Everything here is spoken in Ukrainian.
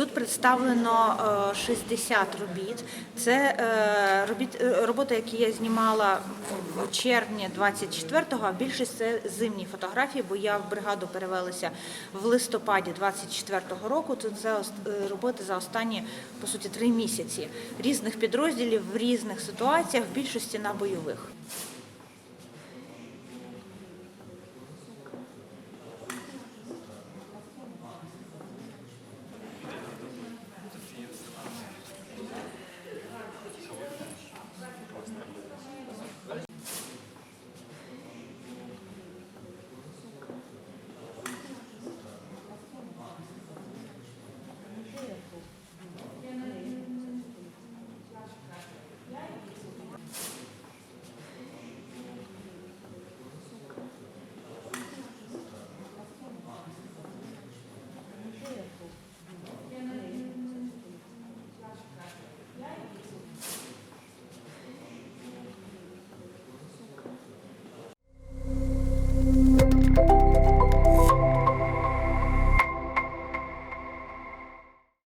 Тут представлено е, 60 робіт. Це е, робіт, е, роботи, які я знімала в червні 24-го, а більшість це зимні фотографії, бо я в бригаду перевелася в листопаді 24-го року. Тут це роботи за останні, по суті, три місяці різних підрозділів в різних ситуаціях, в більшості на бойових.